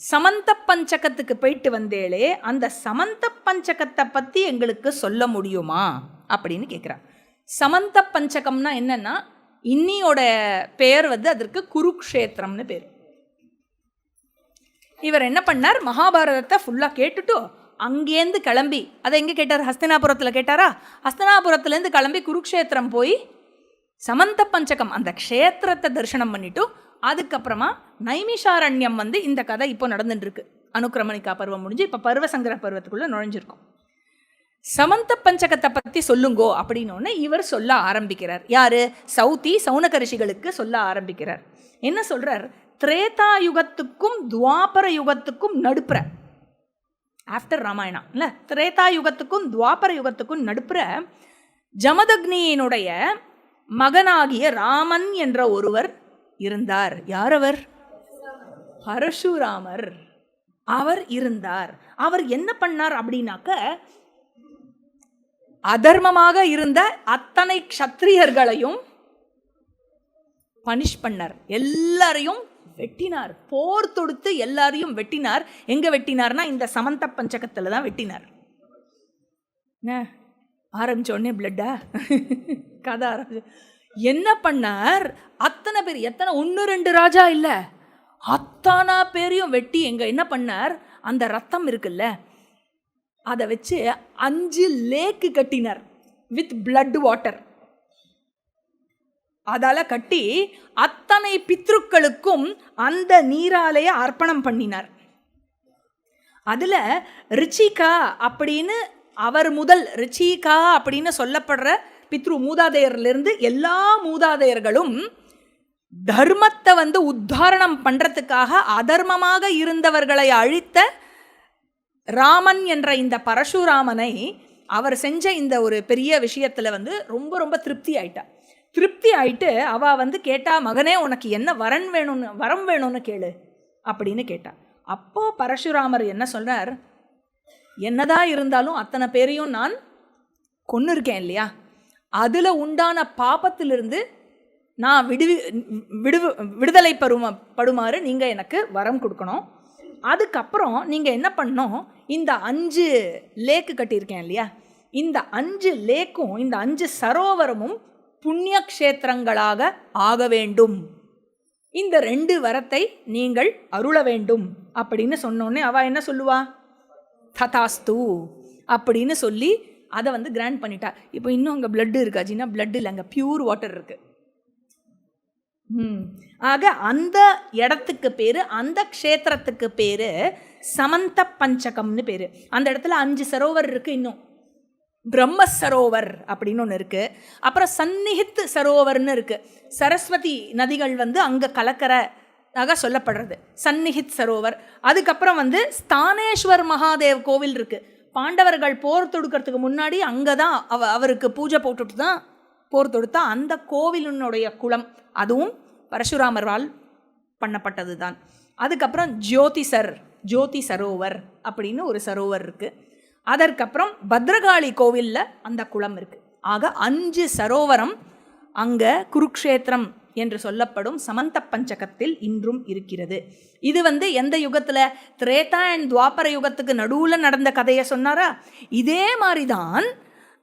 சமந்த பஞ்சகத்துக்கு போயிட்டு வந்தேளே அந்த சமந்த பஞ்சகத்தை பற்றி எங்களுக்கு சொல்ல முடியுமா? அப்படின்னு கேட்குறா சமந்த பஞ்சகம்னா என்னன்னா இன்னியோட பெயர் வந்து அதற்கு குருக்ஷேத்திரம்னு பேர். இவர் என்ன பண்ணார்? மகாபாரதத்தை ஃபுல்லாக கேட்டுட்டு அங்கேருந்து கிளம்பி அதை எங்கே கேட்டார்? ஹஸ்தினாபுரத்தில் கேட்டாரா? ஹஸ்தினாபுரத்துலேருந்து கிளம்பி குருக்ஷேத்திரம் போய் சமந்த பஞ்சகம் அந்த க்ஷேத்திரத்தை தரிசனம் பண்ணிவிட்டு அதுக்கப்புறமா நைமிஷாரண்யம் வந்து இந்த கதை இப்போ நடந்துட்டுருக்கு. அனுக்கிரமணிக்கா பருவம் முடிஞ்சு இப்போ பருவசங்கர பருவத்துக்குள்ளே நுழைஞ்சிருக்கோம். சமந்த பஞ்சகத்தை பற்றி சொல்லுங்கோ அப்படின்னோடனே இவர் சொல்ல ஆரம்பிக்கிறார். யார்? சௌத்தி சௌனகரிஷிகளுக்கு சொல்ல ஆரம்பிக்கிறார். என்ன சொல்கிறார் திரேதா யுகத்துக்கும் துவாபர யுகத்துக்கும் நடுப்புற. ஆஃப்டர் ராமாயணா இல்லை? திரேதா யுகத்துக்கும் துவாபர யுகத்துக்கும் நடுப்புற ஜமதக்னியினுடைய மகனாகிய ராமன் என்ற ஒருவர் இருந்தார். யார் அவர் பரசுராமர். அவர் இருந்தார். அவர் என்ன பண்ணார் அப்படின்னாக்க அதர்மமாக இருந்த அத்தனை க்ஷத்ரியர்களையும் பனிஷ் பண்ணார். எல்லாரையும் வெட்டினார். போர் தொடுத்து எல்லாரையும் வெட்டினார். எங்க வெட்டினார்னா இந்த சமந்த பஞ்சகத்துல தான் வெட்டினார். என்ன? ஆரம்பிச்ச உடனே பிளட்டா கதை ஆரம்பிச்சு. என்ன பண்ணார்? அத்தனை பேர் எத்தனை? ஒன்று ரெண்டு ராஜா இல்லை. அத்தனை பேரையும் வெட்டி எங்க என்ன பண்ணார்? அந்த ரத்தம் இருக்குல்ல அதை வச்சு அஞ்சு லேக்கு கட்டினார் வித் பிளட் வாட்டர் அதால கட்டி அத்தனை பித்ருக்களுக்கும் அந்த நீராலேயே அர்ப்பணம் பண்ணினார். அதுல ரிச்சிகா அப்படின்னு அவர் முதல் ரிச்சிகா அப்படின்னு சொல்லப்படுற பித்ரு மூதாதையர்லேருந்து எல்லா மூதாதையர்களும் தர்மத்தை வந்து உத்தாரணம் பண்ணுறதுக்காக அதர்மமாக இருந்தவர்களை அழித்த ராமன் என்ற இந்த பரசுராமனை அவர் செஞ்ச இந்த ஒரு பெரிய விஷயத்தில் வந்து ரொம்ப ரொம்ப திருப்தி ஆயிட்டா. திருப்தி ஆயிட்டு அவள் வந்து கேட்டா மகனே உனக்கு என்ன வரன் வேணும்னு வரம் வேணும்னு கேளு அப்படின்னு கேட்டா. அப்போ பரசுராமர் என்ன சொல்றார் என்னதான் இருந்தாலும் அத்தனை பேரையும் நான் கொன்னு இருக்கேன் இல்லையா? அதில் உண்டான பாபத்திலிருந்து நான் விடுவி விடு விடுதலை பரும படுமாறு நீங்கள் எனக்கு வரம் கொடுக்கணும். அதுக்கப்புறம் நீங்கள் என்ன பண்ணணும்? இந்த அஞ்சு லேக்கு கட்டியிருக்கேன் இல்லையா? இந்த அஞ்சு லேக்கும் இந்த அஞ்சு சரோவரமும் புண்ணிய க்ஷேத்திரங்களாக ஆக வேண்டும். இந்த ரெண்டு வரத்தை நீங்கள் அருள வேண்டும். அப்படின்னு சொன்னோடனே அவ என்ன சொல்லுவா? ததாஸ்து. அப்படின்னு சொல்லி அதை வந்து கிராண்ட் பண்ணிட்டா. இப்போ இன்னும் அங்கே blood இருக்காச்சுன்னா பிளட் இல்லை அங்கே பியூர் வாட்டர் இருக்கு. ம். ஆக அந்த இடத்துக்கு பேர் அந்த க்ஷேத்திரத்துக்கு பேர் சமந்த பஞ்சகம்னு பேர். அந்த இடத்துல அஞ்சு சரோவர் இருக்குது இன்னும். பிரம்ம சரோவர் அப்படின்னு ஒன்று இருக்குது அப்புறம் சந்நிகித் சரோவர்னு இருக்குது சரஸ்வதி நதிகள் வந்து அங்கே கலக்கறதாக சொல்லப்படுறது. சந்நிகித் சரோவர். அதுக்கப்புறம் வந்து ஸ்தானேஸ்வர் மகாதேவ் கோவில் இருக்குது பாண்டவர்கள் போர் தொடுக்கிறதுக்கு முன்னாடி அங்கே தான் அவ அவருக்கு பூஜை போட்டுட்டு தான் போர் தொடுத்தா அந்த கோவிலினுடைய குளம் அதுவும் பரசுராமரால் பண்ணப்பட்டது தான் அதுக்கப்புறம் ஜோதிசர் ஜோதி சரோவர் அப்படின்னு ஒரு சரோவர் இருக்குது அதற்கப்புறம் பத்ரகாளி கோவிலில் அந்த குளம் இருக்குது ஆக அஞ்சு சரோவரம் அங்கே குருக்ஷேத்திரம் என்று சொல்லப்படும் சமந்த பஞ்சகத்தில் இன்றும் இருக்கிறது. இது வந்து எந்த யுகத்தில்? திரேதா அண்ட் துவாபர யுகத்துக்கு நடுவில் நடந்த கதையை சொன்னாரா? இதே மாதிரி தான்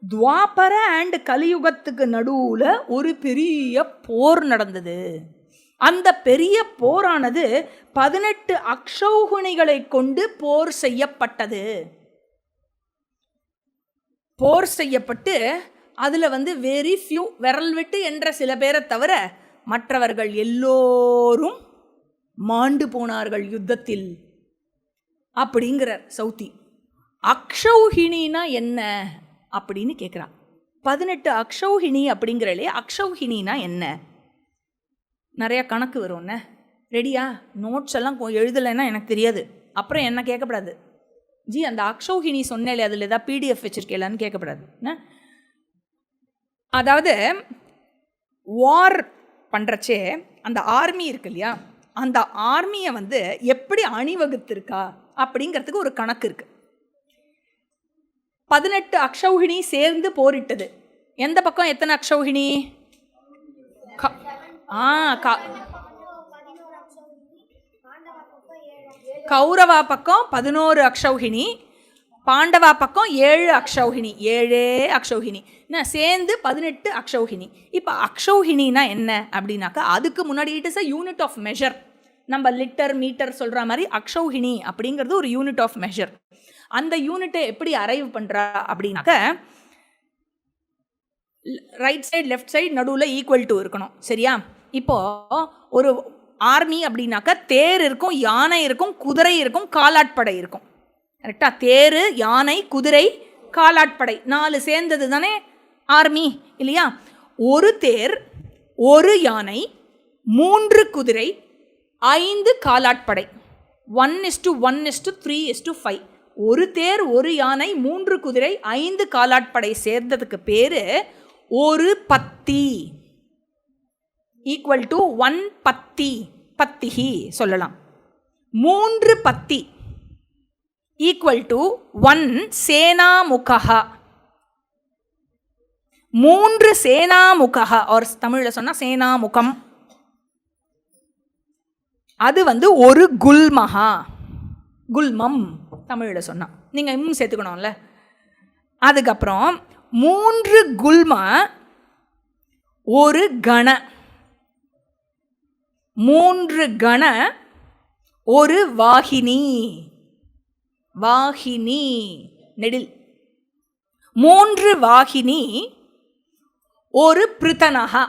துவாபர அண்ட் கலியுகத்துக்கு நடுவில் ஒரு பெரிய போர் நடந்தது. அந்த பெரிய போரானது பதினெட்டு அக்ஷௌகுணிகளை கொண்டு போர் செய்யப்பட்டது. போர் செய்யப்பட்டு அதில் வந்து வெரி ஃபியூ விரல் விட்டு என்ற சில பேரை தவிர மற்றவர்கள் எல்லோரும் மாண்டு போனார்கள் யுத்தத்தில். அப்படிங்கிறார் சௌத்தி அக்ஷௌஹிணினா என்ன? அப்படின்னு கேட்குறான் பதினெட்டு அக்ஷௌஹிணி அப்படிங்கிறலே அக்ஷௌஹிணினா என்ன? நிறையா கணக்கு வரும்ண்ணே ரெடியா? நோட்ஸ் எல்லாம் எழுதலைன்னா எனக்கு தெரியாது. அப்புறம் என்ன கேட்கப்படாது. ஜி அந்த அக்ஷௌஹிணி சொன்னேலே அதில் ஏதாவது பிடிஎஃப் வச்சுருக்கேலான்னு கேட்கப்படாது. என்ன? அதாவது வார் பண்ணுறச்சே அந்த ஆர்மி இருக்கு இல்லையா அந்த ஆர்மியை வந்து எப்படி அணிவகுத்திருக்கா? அப்படிங்கிறதுக்கு ஒரு கணக்கு இருக்கு. பதினெட்டு அக்ஷௌகிணி சேர்ந்து போரிட்டது. எந்த பக்கம்? எத்தனை அக்ஷௌகிணி? ஆ கா கௌரவா பக்கம் பதினோரு அக்ஷௌகிணி பாண்டவா பக்கம் ஏழு அக்ஷௌகிணி ஏழே அக்ஷௌகிணி என்ன? சேர்ந்து பதினெட்டு அக்ஷௌகிணி இப்போ அக்ஷௌகிணினா என்ன அப்படின்னாக்கா அதுக்கு முன்னாடி it is a unit of measure நம்ம லிட்டர் மீட்டர் சொல்கிற மாதிரி அக்ஷௌகிணி அப்படிங்கிறது ஒரு யூனிட் ஆஃப் மெஷர் அந்த யூனிட்டை எப்படி அரைவ் பண்ணுறா அப்படின்னாக்க ரைட் சைடு லெஃப்ட் சைடு நடுவில் ஈக்குவல் டு இருக்கணும். சரியா? இப்போது ஒரு ஆர்மி அப்படின்னாக்கா தேர் இருக்கும் யானை இருக்கும் குதிரை இருக்கும் காலாட்படை இருக்கும். கரெக்டாக தேர் யானை குதிரை காலாட்படை நாலு சேர்ந்தது தானே? ஆர்மி இல்லையா? ஒரு தேர் ஒரு யானை மூன்று குதிரை ஐந்து காலாட்படை. One is to one is to three is to five ஒரு தேர் ஒரு யானை மூன்று குதிரை ஐந்து காலாட்படை சேர்ந்ததுக்கு பேர் ஒரு பத்தி. ஈக்குவல் டு ஒன் பத்தி பத்திஹி சொல்லலாம். மூன்று பத்தி. ஈக்குவல் டு ஒன் சேனாமுகா மூன்று சேனாமுகா ஒரு தமிழில் சொன்னால் சேனாமுகம். அது வந்து ஒரு குல்மஹா. குல்மம் தமிழில் சொன்னான் நீங்கள் இன்னும் சேர்த்துக்கணும்ல. அதுக்கப்புறம் மூன்று குல்ம ஒரு கண. மூன்று கண ஒரு வாகினி. வாகினி நெடில். மூன்று வாகினி ஒரு பிருத்தனகா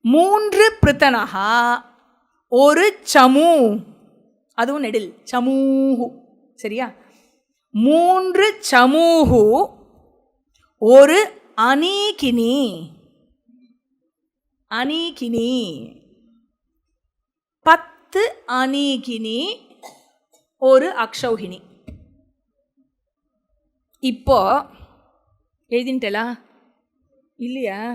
மூன்று பிருத்தனகா ஒரு சமு. அதுவும் நெடில் சமூஹு. சரியா? மூன்று சமூஹு ஒரு அநீகினி அநீகினி பத்து அநீகினி ஒரு அக்ஷௌகினி. இப்போ எழுதின்ட்டலா? இல்லையா?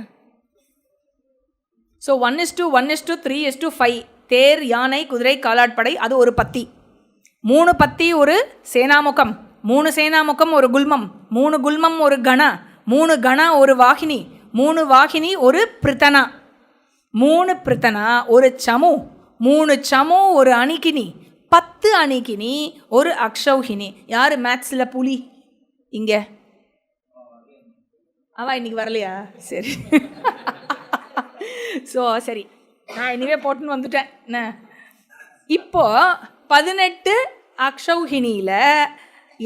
So one is to one is to three is to five தேர் யானை குதிரை காலாட்படை அது ஒரு பத்தி. மூணு பத்தி ஒரு சேனாமுகம். மூணு சேனாமுகம் ஒரு குல்மம். மூணு குல்மம் ஒரு கணா. மூணு கணா ஒரு வாகினி. மூணு வாகினி ஒரு பிரித்தனா. மூணு பிரித்தனா ஒரு சமு. மூணு சமு ஒரு அணிகினி. பத்து அணிகினி ஒரு அக்ஷௌகினி. யார் மேத்ஸில் புலி? இங்கே. அவா இன்னைக்கு வரலையா? சரி. ஸோ சரி. நான் இனிமே போட்டுன்னு வந்துட்டேன். என்ன? இப்போ பதினெட்டு அக்ஷௌகினியில்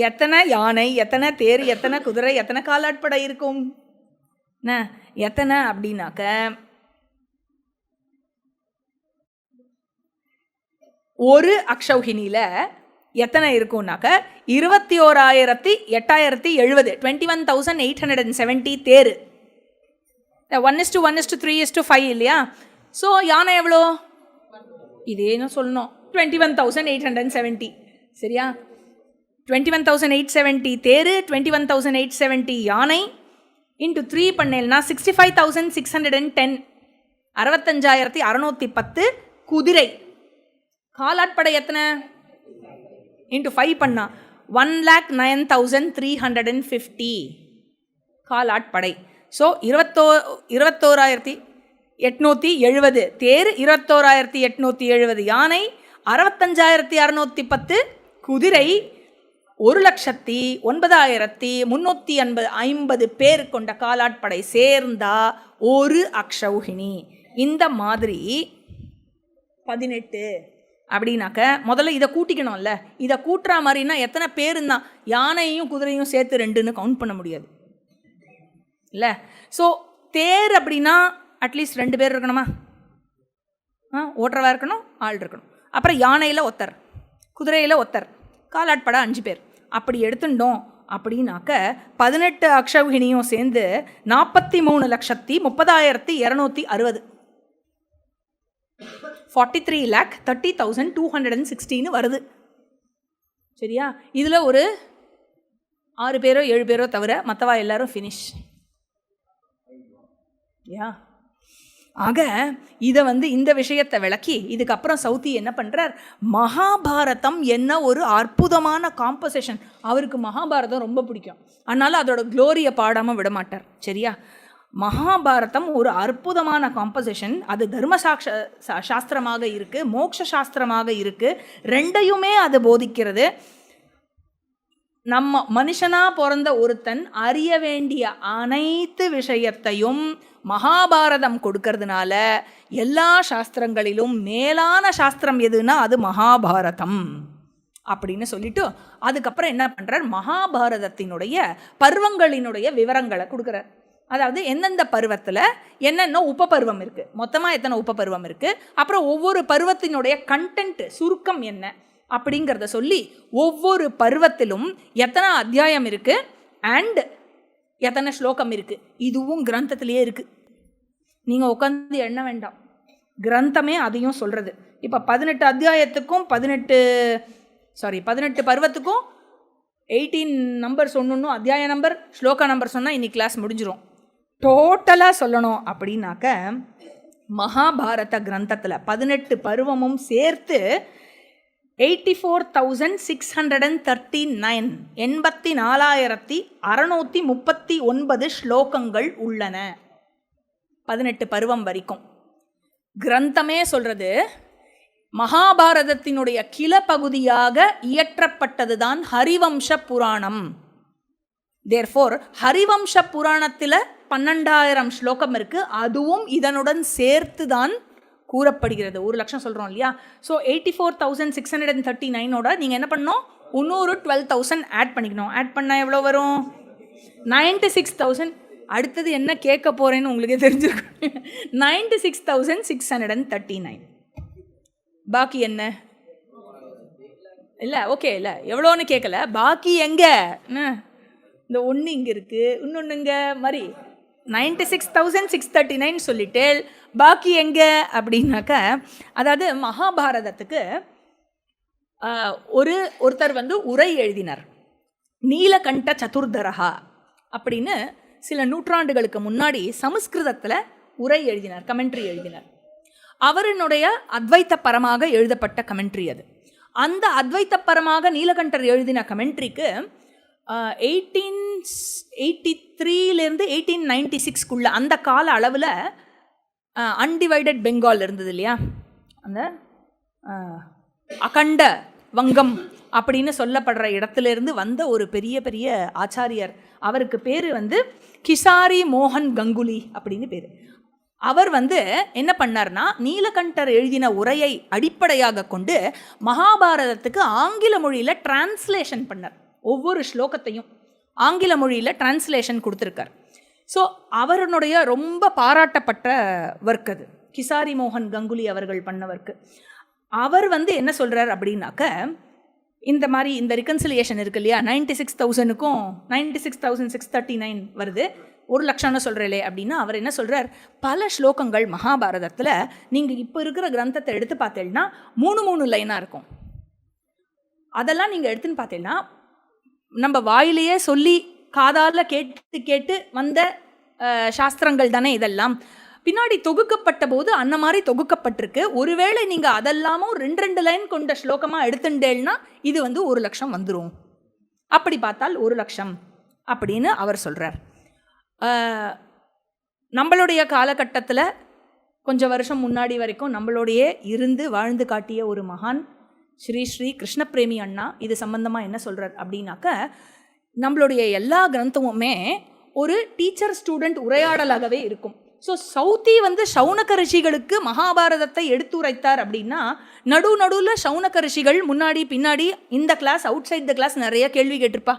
எத்தனை யானை எத்தனை தேர் எத்தனை குதிரை எத்தனை காலாட்படை இருக்கும்? என்ன? எத்தனை அப்படின்னாக்க ஒரு அக்ஷௌஹினியில் எத்தனை இருக்கும்னாக்க இருபத்தி ஓராயிரத்தி எட்டாயிரத்தி எழுபது twenty one thousand eight hundred and seventy there one is to one is to three is to five இல்லையா? ஸோ யானை எவ்வளோ? இதேன்னு சொல்லணும். Twenty one thousand eight hundred seventy சரியா? Twenty one thousand eight seventy தேர் twenty one thousand eight seventy யானை into three பண்ணேல்னா sixty five thousand six hundred and ten அறுபத்தஞ்சாயிரத்தி அறநூற்றி பத்து குதிரை. காலாட்படை எத்தனை? இன்ட்டு ஃபைவ் பண்ணா. One lakh nine thousand three hundred and fifty காலாட்படை. So இருபத்தோ இருபத்தோராயிரத்தி எட்நூற்றி எழுபது தேர் இருபத்தோராயிரத்தி எட்நூற்றி எழுபது யானை அறுபத்தஞ்சாயிரத்தி அறநூற்றி பத்து. குதிரை ஒரு லட்சத்தி ஒன்பதாயிரத்தி முந்நூற்றி ஐம்பது ஐம்பது பேர் கொண்ட காலாட்படை சேர்ந்தா ஒரு அக்ஷௌகினி இந்த மாதிரி பதினெட்டு அப்படின்னாக்க முதல்ல இதை கூட்டிக்கணும்ல. இதை கூட்டுற மாதிரின்னா எத்தனை பேருந்தான் யானையும் குதிரையும் சேர்த்து ரெண்டுன்னு கவுண்ட் பண்ண முடியாது. இல்லை? ஸோ தேர் அப்படின்னா அட்லீஸ்ட் ரெண்டு பேர் இருக்கணுமா? ஆ ஓட்டுறவா இருக்கணும் ஆள் இருக்கணும். அப்புறம் யானையில் ஒத்தர் குதிரையில் ஒத்தர் காலாட்பட அஞ்சு பேர். அப்படி எடுத்துட்டோம் அப்படின்னாக்க பதினெட்டு அக்ஷௌகினியும் சேர்ந்து நாற்பத்தி மூணு லட்சத்தி முப்பதாயிரத்தி இரநூத்தி அறுபது. Forty three lakh thirty thousand two hundred and சிக்ஸ்டின்னு வருது. சரியா? இதில் ஒரு ஆறு பேரோ ஏழு பேரோ தவிர மற்றவா எல்லாரும் ஃபினிஷ் யா ஆக இதை வந்து இந்த விஷயத்தை விளக்கி இதுக்கப்புறம் சவுத்தி என்ன பண்ணுறார் மகாபாரதம் என்ன ஒரு அற்புதமான காம்போசிஷன் அவருக்கு மகாபாரதம் ரொம்ப பிடிக்கும். அதனால் அதோட க்ளோரியை பாடாமல் விட மாட்டார் சரியா? மகாபாரதம் ஒரு அற்புதமான காம்போசிஷன் அது தர்மசாக்ஷ சா- சாஸ்திரமாக இருக்குது மோக்ஷ சாஸ்திரமாக இருக்குது ரெண்டையுமே அது போதிக்கிறது. நம்ம மனுஷனாக பிறந்த ஒருத்தன் அறிய வேண்டிய அனைத்து விஷயத்தையும் மகாபாரதம் கொடுக்கறதுனால எல்லா சாஸ்திரங்களிலும் மேலான சாஸ்திரம் எதுன்னா அது மகாபாரதம். அப்படின்னு சொல்லிட்டு அதுக்கப்புறம் என்ன பண்ணுறார் மகாபாரதத்தினுடைய பருவங்களினுடைய விவரங்களை கொடுக்குறார். அதாவது எந்தெந்த பருவத்தில் என்னென்ன உபபருவம் இருக்குது மொத்தமாக எத்தனை உபபருவம் இருக்குது அப்புறம் ஒவ்வொரு பருவத்தினுடைய கண்டென்ட் சுருக்கம் என்ன? அப்படிங்கிறத சொல்லி ஒவ்வொரு பருவத்திலும் எத்தனை அத்தியாயம் இருக்குது அண்ட் எத்தனை ஸ்லோகம் இருக்குது இதுவும் கிரந்தத்திலேயே இருக்குது நீங்கள் உட்காந்து எண்ண வேண்டாம். கிரந்தமே அதையும் சொல்கிறது இப்போ பதினெட்டு அத்தியாயத்துக்கும் பதினெட்டு சாரி பதினெட்டு பருவத்துக்கும் எயிட்டீன் நம்பர் சொன்னணும் அத்தியாய நம்பர் ஸ்லோகா நம்பர் சொன்னால் இன்னைக்கு கிளாஸ் முடிஞ்சிடும் டோட்டலாக சொல்லணும் அப்படின்னாக்க மகாபாரத கிரந்தத்தில் பதினெட்டு பருவமும் சேர்த்து eighty four thousand six hundred and thirty nine எண்பத்தி நாலாயிரத்தி அறநூற்றி முப்பத்தி ஒன்பது ஸ்லோகங்கள் உள்ளன. பதினெட்டு பருவம் வரைக்கும். கிரந்தமே சொல்கிறது மகாபாரதத்தினுடைய கிள பகுதியாக இயற்றப்பட்டதுதான் ஹரிவம்ச புராணம். தேர்ஃபோர் ஹரிவம்ச புராணத்தில் பன்னெண்டாயிரம் ஸ்லோகம் இருக்குது அதுவும் இதனுடன் சேர்த்து தான் கூறப்படுகிறது. ஒரு லட்சம் சொல்கிறோம் இல்லையா? So eighty four thousand six hundred and thirty நைனோட நீங்கள் என்ன பண்ணணும்? இன்னொரு டுவெல் தௌசண்ட் ஆட் பண்ணிக்கணும். ஆட் பண்ணால் எவ்வளோ வரும்? நைன்டி சிக்ஸ் தௌசண்ட் அடுத்தது என்ன கேட்க போகிறேன்னு உங்களுக்கே தெரிஞ்சிருக்கும். Ninety six thousand six hundred and thirty nine பாக்கி என்ன? இல்லை ஓகே இல்லை. எவ்வளோன்னு கேட்கல பாக்கி எங்கே? இந்த ஒன்று இங்கே இருக்குது இன்னொன்று இங்கே. மாதிரி ninety six thousand six thirty nine சொல்லிட்டு பாக்கி எங்கே? அப்படின்னாக்க அதாவது மகாபாரதத்துக்கு ஒரு ஒருத்தர் வந்து உரை எழுதினார். நீலகண்ட சதுர்தரஹா அப்படின்னு சில நூற்றாண்டுகளுக்கு முன்னாடி சமஸ்கிருதத்தில் உரை எழுதினார் கமெண்ட்ரி எழுதினார். அவரினுடைய அத்வைத்த பரமாக எழுதப்பட்ட கமெண்ட்ரி அது. அந்த அத்வைத்த பரமாக நீலகண்டர் எழுதின கமெண்ட்ரிக்கு எயிட்டீன் எயிட்டி த்ரீலேருந்து எயிட்டீன் நைன்டி சிக்ஸ்க்குள்ள அந்த கால அளவில் அன்டிவைடட் பெங்கால் இருந்தது இல்லையா? அந்த அகண்ட வங்கம் அப்படின்னு சொல்லப்படுற இடத்துலேருந்து வந்த ஒரு பெரிய பெரிய ஆச்சாரியர். அவருக்கு பேர் வந்து கிசாரி மோகன் கங்குலி அப்படின்னு பேர். அவர் வந்து என்ன பண்ணார்னா நீலகண்டர் எழுதின உரையை அடிப்படையாக கொண்டு மகாபாரதத்துக்கு ஆங்கில மொழியில் டிரான்ஸ்லேஷன் பண்ணார். ஒவ்வொரு ஸ்லோகத்தையும் ஆங்கில மொழியில் டிரான்ஸ்லேஷன் கொடுத்துருக்கார். ஸோ அவருடைய ரொம்ப பாராட்டப்பட்ட ஒர்க் அது. கிசாரி மோகன் கங்குலி அவர்கள் பண்ண ஒர்க்கு அவர் வந்து என்ன சொல்கிறார் அப்படின்னாக்க இந்த மாதிரி இந்த ரிகன்சிலியேஷன் இருக்கு இல்லையா? Ninety six தௌசண்ட்க்கும் ninety six thousand six thirty nine வருது. ஒரு லட்சம்னு சொல்கிறீங்களே அப்படின்னா அவர் என்ன சொல்கிறார் பல ஸ்லோகங்கள் மகாபாரதத்தில் நீங்கள் இப்போ இருக்கிற கிரந்தத்தை எடுத்து பார்த்தீங்கன்னா மூணு மூணு லைனாக இருக்கும். அதெல்லாம் நீங்கள் எடுத்துன்னு பார்த்தீங்கன்னா நம்ம வாயிலேயே சொல்லி காதால் கேட்டு கேட்டு வந்த சாஸ்திரங்கள் தானே இதெல்லாம். பின்னாடி தொகுக்கப்பட்ட போது அந்த மாதிரி தொகுக்கப்பட்டிருக்கு. ஒருவேளை நீங்கள் அதெல்லாமும் ரெண்டு ரெண்டு லைன் கொண்ட ஸ்லோகமாக எடுத்துட்டேன்னா இது வந்து ஒரு லட்சம் வந்துடும் அப்படி பார்த்தால் ஒரு லட்சம் அப்படின்னு அவர் சொல்கிறார் நம்மளுடைய காலகட்டத்தில் கொஞ்சம் வருஷம் முன்னாடி வரைக்கும் நம்மளோடையே இருந்து வாழ்ந்து காட்டிய ஒரு மகான் ஸ்ரீ ஸ்ரீ கிருஷ்ணபிரேமி அண்ணா இது சம்பந்தமாக என்ன சொல்கிறார் அப்படின்னாக்க நம்மளுடைய எல்லா கிரந்தமுமே ஒரு டீச்சர் ஸ்டூடெண்ட் உரையாடலாகவே இருக்கும். ஸோ சௌத்தி வந்து சௌனக ரிஷிகளுக்கு மகாபாரதத்தை எடுத்துரைத்தார் அப்படின்னா நடு நடுவில் சௌனக ரிஷிகள் முன்னாடி பின்னாடி இந்த class outside the class நிறைய கேள்வி கேட்டிருப்பா.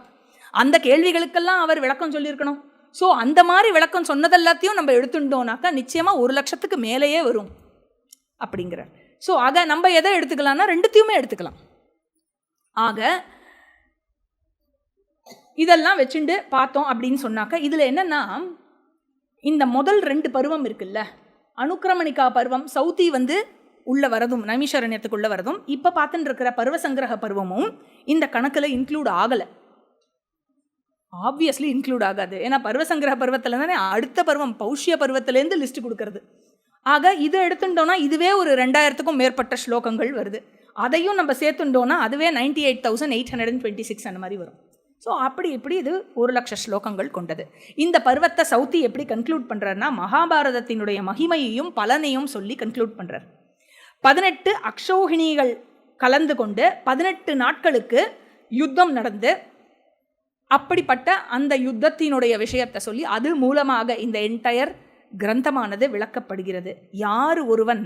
அந்த கேள்விகளுக்கெல்லாம் அவர் விளக்கம் சொல்லியிருக்கணும். ஸோ அந்த மாதிரி விளக்கம் சொன்னதெல்லாத்தையும் நம்ம எடுத்துட்டோம்னாக்கா நிச்சயமாக ஒரு லட்சத்துக்கு மேலேயே வரும். அப்படிங்கிறார். ஸோ ஆக நம்ம எதை எடுத்துக்கலாம்னா ரெண்டுத்தையுமே எடுத்துக்கலாம். ஆக இதெல்லாம் வச்சுண்டு பார்த்தோம் அப்படின்னு சொன்னாக்க இதில் என்னென்னா இந்த முதல் ரெண்டு பருவம் இருக்குல்ல அனுக்கிரமணிகா பருவம் சௌத்தி வந்து உள்ளே வரதும் நைமிஷரண்யத்துக்குள்ள வரதும் இப்போ பார்த்துட்டு இருக்கிற பருவசங்கிரக பருவமும் இந்த கணக்கில் இன்க்ளூட் ஆகலை. ஆப்வியஸ்லி இன்க்ளூட் ஆகாது. ஏன்னா பருவ சங்கிரக பருவத்தில் தானே அடுத்த பருவம் பௌஷ்ய பருவத்திலேருந்து லிஸ்ட் கொடுக்கறது. ஆக இது எடுத்துட்டோம்னா இதுவே ஒரு ரெண்டாயிரத்துக்கும் மேற்பட்ட ஸ்லோகங்கள் வருது. அதையும் நம்ம சேர்த்துட்டோம்னா அதுவே ninety eight thousand eight hundred and twenty six அந்த மாதிரி வரும். ஸோ ஸோ அப்படி இப்படி இது ஒரு லட்ச ஸ்லோகங்கள் கொண்டது. இந்த பருவத்தை சவுத்தி எப்படி கன்க்ளூட் பண்ணுறாருன்னா மகாபாரதத்தினுடைய மகிமையையும் பலனையும் சொல்லி கன்க்ளூட் பண்ணுறார் பதினெட்டு அக்ஷோகிணிகள் கலந்து கொண்டு பதினெட்டு நாட்களுக்கு யுத்தம் நடந்து அப்படிப்பட்ட அந்த யுத்தத்தினுடைய விஷயத்தை சொல்லி அது மூலமாக இந்த என்டையர் கிரந்தமானது விளக்கப்படுகிறது. யார் ஒருவன்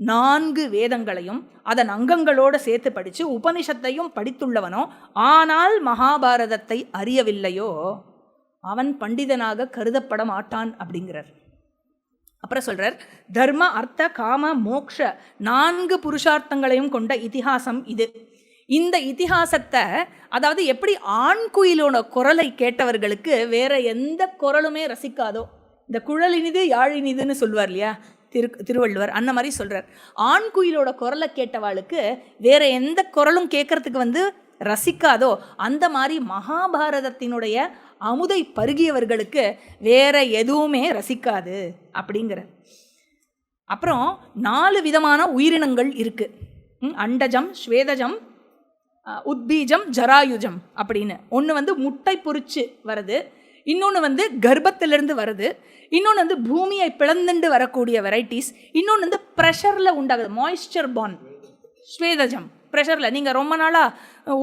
நான்கு வேதங்களையும் அதன் அங்கங்களோடு சேர்த்து படித்து உபனிஷத்தையும் படித்துள்ளவனோ ஆனால் மகாபாரதத்தை அறியவில்லையோ அவன் பண்டிதனாக கருதப்பட மாட்டான் அப்படிங்கிறார். அப்புறம் சொல்கிறார் தர்ம அர்த்த காம மோக்ஷ நான்கு புருஷார்த்தங்களையும் கொண்ட இதிகாசம் இது. இந்த இதிகாசத்தை அதாவது எப்படி ஆண் குயிலோட குரலை கேட்டவர்களுக்கு வேற எந்த குரலுமே ரசிக்காதோ இந்த குழலினிது யாழினிதுன்னு சொல்லுவார் இல்லையா? திரு திருவள்ளுவர் அந்த மாதிரி சொல்கிறார் ஆண் குயிலோட குரலை கேட்டவாளுக்கு வேறு எந்த குரலும் கேட்கறதுக்கு வந்து ரசிக்காதோ அந்த மாதிரி மகாபாரதத்தினுடைய அமுதை பருகியவர்களுக்கு வேற எதுவுமே ரசிக்காது அப்படிங்கிற அப்புறம் நாலு விதமான உயிரினங்கள் இருக்குது ம், அண்டஜம் ஸ்வேதஜம் உத்பீஜம் ஜராயுஜம் அப்படின்னு. ஒன்று வந்து முட்டை பொறிச்சு வருது இன்னொன்று வந்து கர்ப்பத்திலிருந்து வருது. இன்னொன்று வந்து பூமியை பிளந்துண்டு வரக்கூடிய வெரைட்டிஸ் இன்னொன்று வந்து ப்ரெஷரில் உண்டாகுது. மாய்ஸ்சர் பான் ஸ்வேதஜம். ப்ரெஷரில் நீங்கள் ரொம்ப நாளாக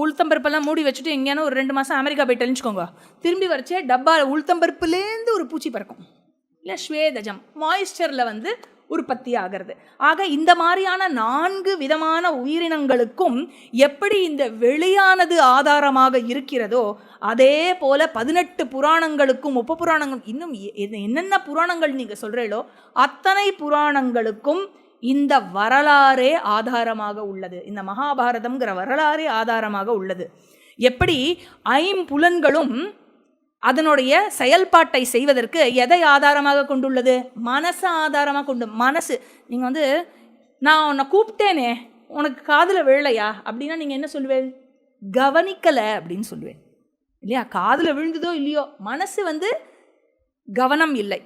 உளுத்தம்பருப்பெல்லாம் மூடி வச்சுட்டு எங்கேயானோ ஒரு ரெண்டு மாதம் அமெரிக்கா போய் தெளிஞ்சுக்கோங்க. திரும்பி வரைச்சே டப்பா உளுத்தம்பருப்புலேருந்து ஒரு பூச்சி பறக்கும். இல்லை ஸ்வேதஜம். மாய்ஸ்சரில் வந்து உற்பத்தி ஆகிறது. ஆக இந்த மாதிரியான நான்கு விதமான உயிரினங்களுக்கும் எப்படி இந்த வெளியானது ஆதாரமாக இருக்கிறதோ அதே போல பதினெட்டு புராணங்களுக்கும் ஒப்ப புராணங்கள் இன்னும் எ- என்னென்ன புராணங்கள் நீங்கள் சொல்கிறீங்களோ அத்தனை புராணங்களுக்கும் இந்த வரலாறே ஆதாரமாக உள்ளது. இந்த மகாபாரதம்ங்கிற வரலாறே ஆதாரமாக உள்ளது. எப்படி ஐம்புலன்களும் அதனுடைய செயல்பாட்டை செய்வதற்கு எதை ஆதாரமாக கொண்டுள்ளது? மனசை ஆதாரமாக கொண்டு மனசு. நீங்கள் வந்து நான் உன்னை கூப்பிட்டேனே உனக்கு காதில் விழலையா? அப்படின்னா நீங்கள் என்ன சொல்லுவேன் கவனிக்கலை அப்படின்னு சொல்லுவேன். இல்லையா? காதில் விழுந்ததோ இல்லையோ மனசு வந்து கவனம் இல்லை.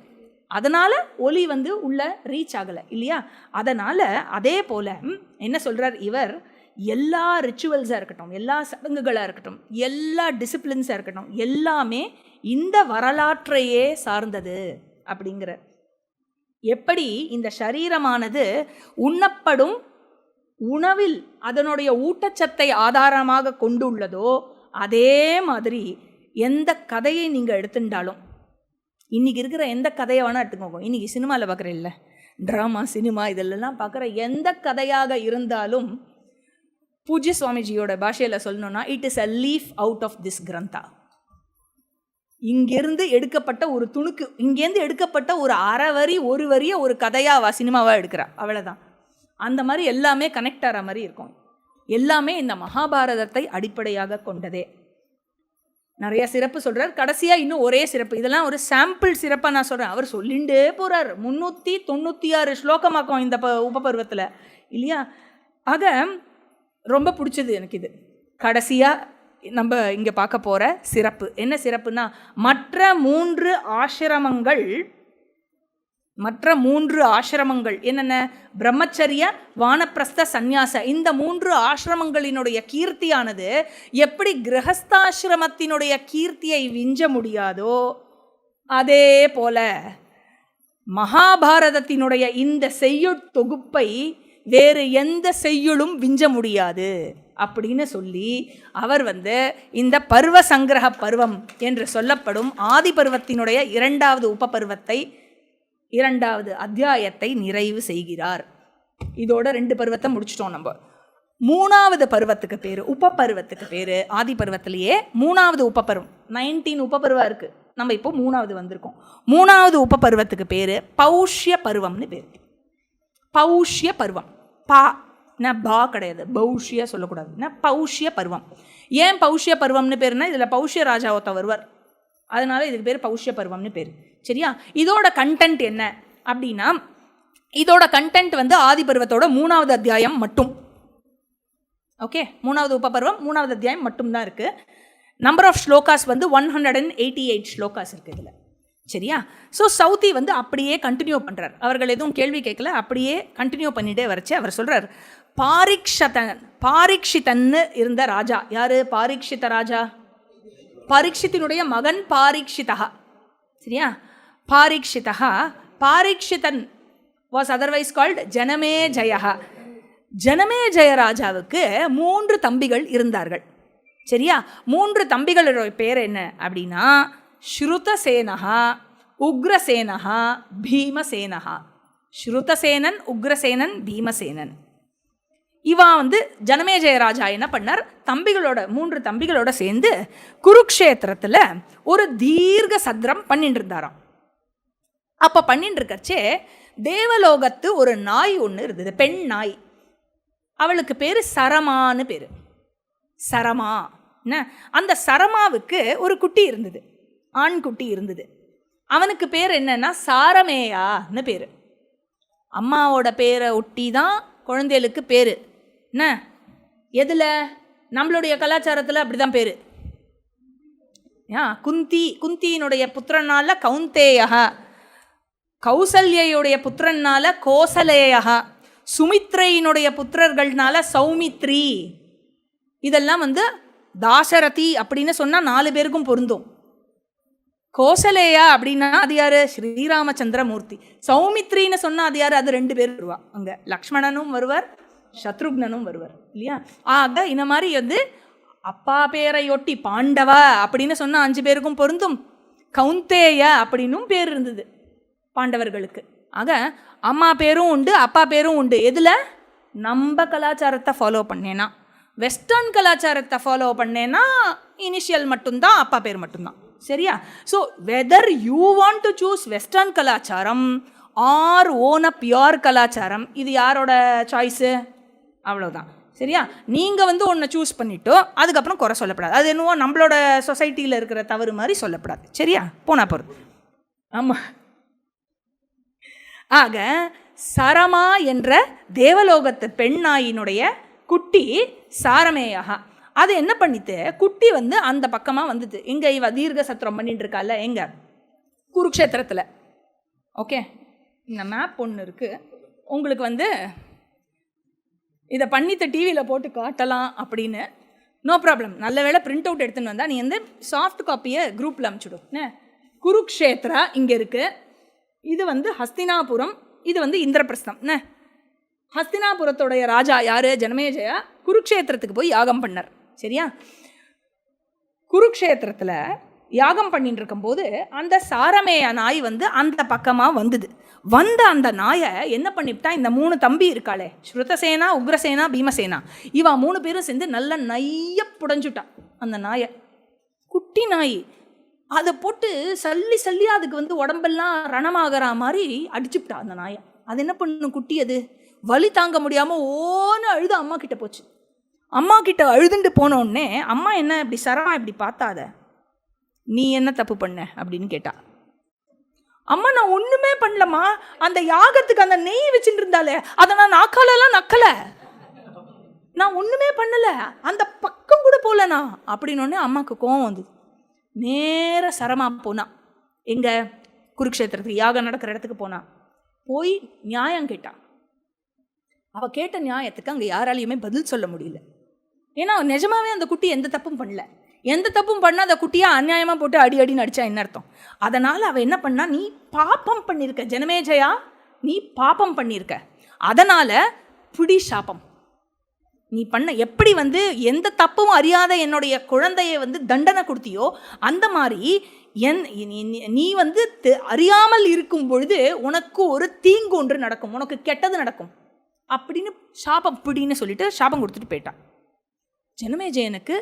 அதனால் ஒலி வந்து உள்ள ரீச் ஆகலை இல்லையா? அதனால் அதே போல் என்ன சொல்கிறார் இவர்? எல்லா ரிச்சுவல்ஸாக இருக்கட்டும் எல்லா சடங்குகளாக இருக்கட்டும் எல்லா டிசிப்ளின்ஸாக இருக்கட்டும் எல்லாமே இந்த வரலாற்றையே சார்ந்தது அப்படிங்கிற. எப்படி இந்த சரீரமானது உண்ணப்படும் உணவில் அதனுடைய ஊட்டச்சத்தை ஆதாரமாக கொண்டுள்ளதோ அதே மாதிரி எந்த கதையை நீங்கள் எடுத்துட்டாலும் இன்னைக்கு இருக்கிற எந்த கதையை வேணால் எடுத்துக்கோங்க. இன்றைக்கி சினிமாவில் பார்க்குற இல்லை ட்ராமா சினிமா இதெல்லாம் பார்க்குற எந்த கதையாக இருந்தாலும் பூஜ்ய சுவாமிஜியோட பாஷையில் சொல்லணுன்னா it is a leaf out of this grantha இங்கேருந்து எடுக்கப்பட்ட ஒரு துணுக்கு இங்கேருந்து எடுக்கப்பட்ட ஒரு அரை வரி ஒரு வரியை ஒரு கதையாவா சினிமாவாக எடுக்கிறா. அவ்வளோதான் அந்த மாதிரி எல்லாமே கனெக்ட் ஆகிற மாதிரி இருக்கும். எல்லாமே இந்த மகாபாரதத்தை அடிப்படையாக கொண்டதே. நிறைய சிறப்பு சொல்கிறார் கடைசியாக இன்னும் ஒரே சிறப்பு. இதெல்லாம் ஒரு சாம்பிள் சிறப்பாக நான் சொல்கிறேன் அவர் சொல்லிண்டே போகிறார் முந்நூற்றி தொண்ணூற்றி ஆறு ஸ்லோகமாக்கும் இந்த ப உபபருவத்தில். இல்லையா? ஆக ரொம்ப பிடிச்சது எனக்கு இது. கடைசியாக நம்ம இங்கே பார்க்க போகிற சிறப்பு. என்ன சிறப்புனா மற்ற மூன்று ஆசிரமங்கள் மற்ற மூன்று ஆசிரமங்கள் என்னென்ன? பிரம்மச்சரிய வானப்பிரஸ்த சந்நியாச. இந்த மூன்று ஆசிரமங்களினுடைய கீர்த்தியானது எப்படி கிரகஸ்தாசிரமத்தினுடைய கீர்த்தியை விஞ்ச முடியாதோ அதே போல மகாபாரதத்தினுடைய இந்த செய்யுட் தொகுப்பை வேறு எந்த செய்யுளும் விஞ்ச முடியாது. அப்படின்னு சொல்லி அவர் வந்து இந்த பருவ சங்கிரக பருவம் என்று சொல்லப்படும் ஆதி பருவத்தினுடைய இரண்டாவது உபபருவத்தை இரண்டாவது அத்தியாயத்தை நிறைவு செய்கிறார். இதோட ரெண்டு பருவத்தை முடிச்சிட்டோம் நம்ம. மூணாவது பருவத்துக்கு பேர் உபபருவத்துக்கு பேர் ஆதி பருவத்திலேயே மூணாவது உபபருவம் நைன்டீன் உபபருவம் இருக்குது நம்ம இப்போ மூணாவது வந்திருக்கோம். மூணாவது உபபருவத்துக்கு பேர் பௌஷ்ய பருவம்னு பேர். பௌஷ்ய பருவம். பா என்ன பா கிடையாது. பௌஷ்யா சொல்லக்கூடாது. என்ன பௌஷ்ய பருவம். ஏன் பௌஷ்ய பருவம்னு பேருனா இதில் பௌஷ்ய ராஜா ஒருத்த வருவார். அதனால இதுக்கு பேர் பௌஷ்ய பருவம்னு பேர். சரியா? இதோட கண்டென்ட் என்ன? அப்படின்னா இதோட கண்டென்ட் வந்து ஆதி பருவத்தோட மூணாவது அத்தியாயம் மட்டும். ஓகே மூணாவது உபபருவம் மூணாவது அத்தியாயம் மட்டும்தான் இருக்குது நம்பர் ஆஃப் ஸ்லோகாஸ் வந்து one hundred and eighty eight slokas இருக்குது இதில். சரியா? ஸோ சவுத்தி வந்து அப்படியே கண்டினியூ பண்ணுறார் அவர்கள் எதுவும் கேள்வி கேட்கல. அப்படியே கண்டினியூ பண்ணிட்டே வரைச்சு அவர் சொல்கிறார் பாரிக்ஷதன் பாரிக்ஷிதன்னு இருந்த ராஜா. யார்? பாரிக்ஷித ராஜா. பரீட்சித்தினுடைய மகன் பாரீட்சிதா சரியா? Parikshita Parikshitan was otherwise called Janamejaya Janamejaya ஜெயராஜாவுக்கு மூன்று தம்பிகள் இருந்தார்கள். சரியா? மூன்று தம்பிகளோட பேர் என்ன அப்படின்னா ஸ்ருதசேனஹா உக்ரசேனஹா பீமசேனஹா. ஸ்ருதசேனன் உக்ரசேனன் பீமசேனன். இவா வந்து ஜனமேஜயராஜா என்ன பண்ணார்? தம்பிகளோட மூன்று தம்பிகளோட சேர்ந்து குருக்ஷேத்திரத்தில் ஒரு தீர்க்க சத்திரம் பண்ணிட்டு இருந்தாராம். அப்போ பண்ணிட்டு இருக்கச்சே தேவலோகத்து ஒரு நாய் ஒன்று இருந்தது பெண் நாய். அவளுக்கு பேர் சரமான்னு பேர். சரமா. என்ன? அந்த சரமாவுக்கு ஒரு குட்டி இருந்தது ஆண் குட்டி இருந்தது. அவனுக்கு பேர் என்னன்னா சாரமேயான்னு பேர். அம்மாவோட பேரை ஒட்டி தான் குழந்தைகளுக்கு பேர். என்ன? எதில்? நம்மளுடைய கலாச்சாரத்தில் அப்படி தான் பேர். ஏன் குந்தி குந்தியினுடைய புத்திரனால கவுந்தேயா கௌசல்யையுடைய புத்திரனால கோசலேயா சுமித்ரையினுடைய புத்திரர்கள்னால சௌமித்ரி. இதெல்லாம் வந்து தாசரதி அப்படின்னு சொன்னால் நாலு பேருக்கும் பொருந்தும். கோசலேயா அப்படின்னா அது யார்? ஸ்ரீராமச்சந்திரமூர்த்தி. சௌமித்ரின்னு சொன்னால் அது யார்? அது ரெண்டு பேர் வருவா. அங்கே லக்ஷ்மணனும் வருவார் சத்ருக்னனும் வருவார் இல்லையா? ஆக இந்த மாதிரி வந்து அப்பா பேரையொட்டி பாண்டவ அப்படின்னு சொன்னால் அஞ்சு பேருக்கும் பொருந்தும். கவுந்தேய அப்படின்னும் பேர் இருந்தது பாண்டவர்களுக்கு. ஆக அம்மா பேரும் உண்டு அப்பா பேரும் உண்டு. எதில்? நம்ம கலாச்சாரத்தை ஃபாலோ பண்ணேன்னா வெஸ்டர்ன் கலாச்சாரத்தை ஃபாலோ பண்ணேன்னா இனிஷியல் மட்டும்தான் அப்பா பேர் மட்டும்தான். சரியா? So whether you want to choose western கலாச்சாரம் ஆர் ஓன் அ பியோர் கலாச்சாரம் இது யாரோட சாய்ஸு அவ்வளோதான் சரியா? நீங்கள் வந்து ஒன்றை சூஸ் பண்ணிட்டோ அதுக்கப்புறம் குறை சொல்லப்படாது. அது என்னவோ நம்மளோட சொசைட்டியில் இருக்கிற தவறு மாதிரி சொல்லப்படாது. சரியா? போனால் போகிறது ஆமாம் ஆக சரமா என்ற தேவலோகத்து பெண் நாயினுடைய குட்டி சாரமேயாக அது என்ன பண்ணித்து? குட்டி வந்து அந்த பக்கமாக வந்தது இங்கே இவ தீர்க்க சத்திரம் பண்ணிட்டு இருக்கால எங்க? குருக்ஷேத்திரத்தில். ஓகே? இந்த மேப் ஒன்று இருக்குது உங்களுக்கு வந்து இதை பண்ணித்த டிவியில் போட்டு காட்டலாம் அப்படின்னு. நோ ப்ராப்ளம் நல்ல வேளை பிரிண்ட் அவுட் எடுத்துன்னு வந்தால் நீ வந்து சாஃப்ட் காப்பியை குரூப்பில் அனுப்பிச்சுடும் என்ன? குருக்ஷேத்ரா இங்கே இருக்குது இது வந்து ஹஸ்தினாபுரம் இது வந்து இந்திரபிரஸ்தம். என்ன? ஹஸ்தினாபுரத்துடைய ராஜா யார்? ஜனமேஜயா? குருக்ஷேத்திரத்துக்கு போய் யாகம் பண்ணார். சரியா? குருக்ஷேத்திரத்தில் யாகம் பண்ணிட்டு இருக்கும்போது அந்த சாரமேய நாய் வந்து அந்த பக்கமாக வந்தது. வந்த அந்த நாயை என்ன பண்ணிவிட்டா இந்த மூணு தம்பி இருக்காளே ஸ்ருதசேனா உக்ரசேனா பீமசேனா இவா மூணு பேரும் சேர்ந்து நல்லா நைய புடஞ்சுட்டா அந்த நாயை. குட்டி நாய். அதை போட்டு சல்லி சல்லி அதுக்கு வந்து உடம்பெல்லாம் ரணமாகற மாதிரி அடிச்சுப்பிட்டா அந்த நாயை. அது என்ன பண்ணும் குட்டி அது? வலி தாங்க முடியாமல் ஓன்னு அழுது அம்மா கிட்ட போச்சு. அம்மா கிட்ட அழுதுண்டு போனோடனே அம்மா என்ன இப்படி சரமா இப்படி பார்த்தாத? நீ என்ன தப்பு பண்ண? அப்படின்னு கேட்டா. அம்மா நான் ஒன்றுமே பண்ணலம்மா. அந்த யாகத்துக்கு அந்த நெய் வச்சுட்டு இருந்தாலே அதை நான் நாக்காலெல்லாம் நக்கலை. நான் ஒன்றுமே பண்ணலை. அந்த பக்கம் கூட போல நான். அப்படின்னு அம்மாவுக்கு கோவம் வந்தது. நேராக சரமா போனான் எங்க குருக்ஷேத்திரத்துக்கு யாகம் நடக்கிற இடத்துக்கு போனா. போய் நியாயம் கேட்டான் அவள் கேட்ட நியாயத்துக்கு அங்கே யாராலையுமே பதில் சொல்ல முடியல. ஏன்னா நிஜமாவே அந்த குட்டி எந்த தப்பும் பண்ணல. எந்த தப்பும் பண்ணாத குட்டியாக அநியாயமாக போட்டு அடி அடி நடித்தா என்ன அர்த்தம்? அதனால் அவள் என்ன பண்ணா நீ பாப்பம் பண்ணியிருக்க ஜனமேஜயா நீ பாப்பம் பண்ணியிருக்க அதனால் பிடி சாபம். நீ பண்ண எப்படி வந்து எந்த தப்பும் அறியாத என்னுடைய குழந்தையை வந்து தண்டனை கொடுத்தியோ அந்த மாதிரி என் நீ- வந்து தெ- அறியாமல் இருக்கும் பொழுது உனக்கு ஒரு தீங்கு ஒன்று நடக்கும். உனக்கு கெட்டது நடக்கும். அப்படின்னு சாபம் பிடின்னு சொல்லிட்டு சாபம் கொடுத்துட்டு போயிட்டான் ஜனமேஜயனுக்கு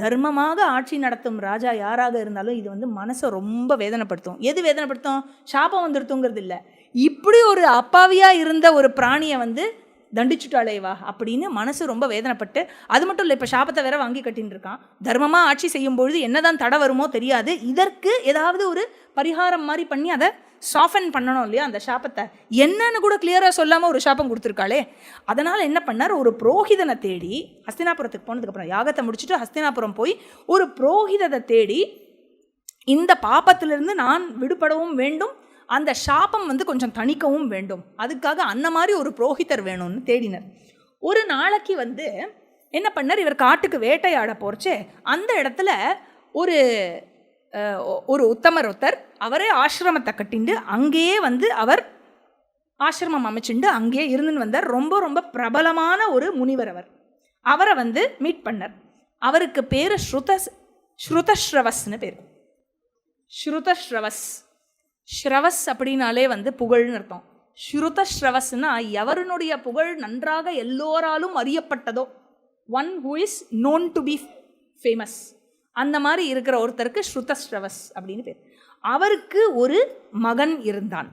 தர்மமாக ஆட்சி நடத்தும் ராஜா யாராக இருந்தாலும் இது வந்து மனசை ரொம்ப வேதனைப்படுத்தும். எது வேதனைப்படுத்தும்? சாபம் வந்துடுத்துங்கிறது இல்லை. இப்படி ஒரு அப்பாவியாக இருந்த ஒரு பிராணியை வந்து தண்டிச்சுட்டாளேவா அப்படின்னு மனசு ரொம்ப வேதனைப்பட்டு அது மட்டும் இல்லை இப்போ சாபத்தை வேற வாங்கி கட்டின்னு இருக்கான். தர்மமாக ஆட்சி செய்யும் பொழுது என்னதான் தடை வருமோ தெரியாது. இதற்கு ஏதாவது ஒரு பரிகாரம் மாதிரி பண்ணி அதை சாஃபன் பண்ணணும் இல்லையா அந்த சாபத்தை? என்னன்னு கூட கிளியராக சொல்லாமல் ஒரு சாபம் கொடுத்துருக்காளே. அதனால் என்ன பண்ணார்? ஒரு புரோகிதனை தேடி ஹஸ்தினாபுரத்துக்கு போனதுக்கப்புறம் யாகத்தை முடிச்சுட்டு ஹஸ்தினாபுரம் போய் ஒரு புரோகிதத்தை தேடி இந்த பாப்பத்திலிருந்து நான் விடுபடவும் வேண்டும் அந்த சாபம் வந்து கொஞ்சம் தணிக்கவும் வேண்டும். அதுக்காக அந்த மாதிரி ஒரு புரோகிதர் வேணும்னு தேடினர். ஒரு நாளைக்கு வந்து என்ன பண்ணார்? இவர் காட்டுக்கு வேட்டையாட போறச்சே அந்த இடத்துல ஒரு ஒரு உத்தமர் ஒருத்தர். அவரே ஆசிரமத்தை கட்டிண்டு அங்கேயே வந்து அவர் ஆசிரமம் அமைச்சுண்டு அங்கேயே இருந்துன்னு வந்தார். ரொம்ப ரொம்ப பிரபலமான ஒரு முனிவர் அவர். அவரை வந்து மீட் பண்ணார். அவருக்கு பேர் ஸ்ருத ஸ்ருதஸ்ரவஸ்னு பேர். ஸ்ருதஸ்ரவஸ். ஸ்ரவஸ் அப்படின்னாலே வந்து புகழ்னு அர்த்தம். ஸ்ருதஸ்ரவஸ்னா எவருனுடைய புகழ் நன்றாக எல்லோராலும் அறியப்பட்டதோ one who is known to be famous அந்த மாதிரி இருக்கிற ஒருத்தருக்கு ஸ்ருதஸ்ரவஸ் அப்படின்னு பேர். அவருக்கு ஒரு மகன் இருந்தான்.